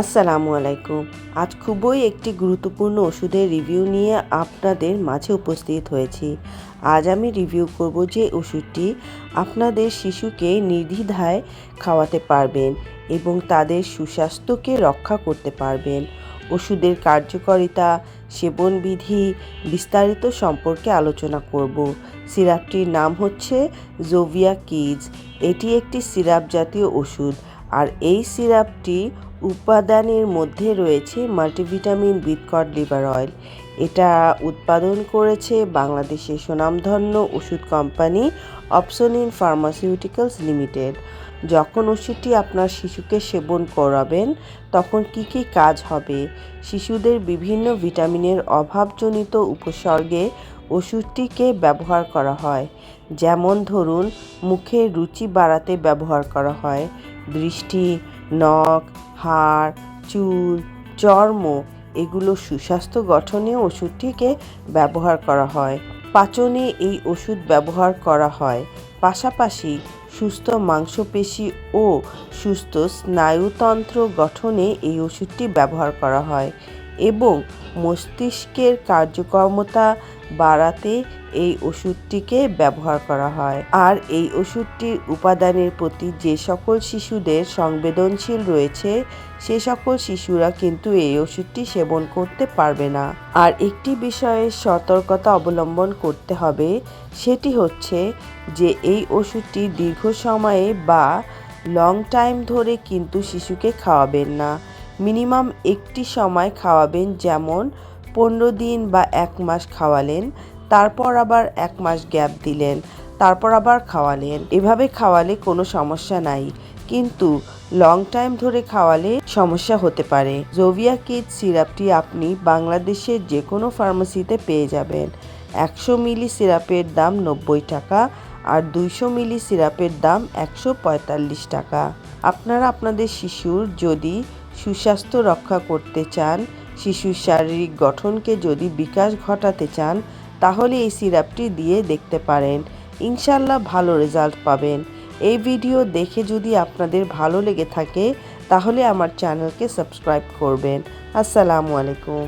আসসালামু আলাইকুম। আজ খুবই একটি গুরুত্বপূর্ণ ওষুধের রিভিউ নিয়ে আপনাদের মাঝে উপস্থিত হয়েছি। আজ আমি রিভিউ করব যে ওষুধটি আপনাদের শিশুকে নির্দ্বিধায় খাওয়াতে পারবেন এবং তাদের সুস্বাস্থ্যকে রক্ষা করতে পারবেন। ওষুধের কার্যকারিতা, সেবনবিধি বিস্তারিত সম্পর্কে আলোচনা করব। সিরাপটির নাম হচ্ছে জোভিয়া কিজ এটি একটি সিরাপ জাতীয় ওষুধ। আর এই সিরাপটি উপাদানের মধ্যে রয়েছে মাল্টিভিটামিন বিটকট লিভার অয়েল। এটা উৎপাদন করেছে বাংলাদেশের সুনামধন্য ওষুধ কোম্পানি অপসনিন ফার্মাসিউটিক্যালস লিমিটেড। যখন ওষুধটি আপনার শিশুকে সেবন করাবেন, তখন কি কি কাজ হবে? শিশুদের বিভিন্ন ভিটামিনের অভাবজনিত উপসর্গে ওষুধটিকে ব্যবহার করা হয়। যেমন ধরুন মুখের রুচি বাড়াতে ব্যবহার করা হয়। দৃষ্টি, নখ, হাড়, চুল, চর্ম এগুলো সুস্বাস্থ্য গঠনে ওষুধটিকে ব্যবহার করা হয়। পাচনে এই ওষুধ ব্যবহার করা হয়। পাশাপাশি সুস্থ মাংসপেশি ও সুস্থ স্নায়ুতন্ত্র গঠনে এই ওষুধটি ব্যবহার করা হয়। এবং মস্তিষ্কের কার্যক্ষমতা বাড়াতে এই ওষুধটিকে ব্যবহার করা হয়। আর এই ওষুধটির উপাদানের প্রতি যে সকল শিশুদের সংবেদনশীল রয়েছে, সে সকল শিশুরা কিন্তু এই ওষুধটি সেবন করতে পারবে না। আর একটি বিষয়ে সতর্কতা অবলম্বন করতে হবে, সেটি হচ্ছে যে এই ওষুধটি দীর্ঘ সময়ে বা লং টাইম ধরে কিন্তু শিশুকে খাওয়াবেন না। মিনিমাম একটি সময় খাওয়াবেন, যেমন পনেরো দিন বা এক মাস খাওয়ালেন, তারপর আবার এক মাস গ্যাপ দিলেন, তারপর আবার খাওয়ালেন। এভাবে খাওয়ালে কোনো সমস্যা নাই, কিন্তু লং টাইম ধরে খাওয়ালে সমস্যা হতে পারে। জোভিয়া কিড সিরাপটি আপনি বাংলাদেশের যে কোনো ফার্মেসিতে পেয়ে যাবেন। একশো মিলি সিরাপের দাম নব্বই টাকা আর দুইশো মিলি সিরাপের দাম একশো পঁয়তাল্লিশ টাকা। আপনারা আপনাদের শিশুর যদি সুস্বাস্থ্য রক্ষা করতে চান, শিশুর শারীরিক গঠনকে যদি বিকাশ ঘটাতে চান, তাহলে এই সিরাপটি দিয়ে দেখতে পারেন। ইনশাল্লাহ ভালো রেজাল্ট পাবেন। এই ভিডিও দেখে যদি আপনাদের ভালো লেগে থাকে, তাহলে আমার চ্যানেলকে সাবস্ক্রাইব করবেন। আসসালামু আলাইকুম।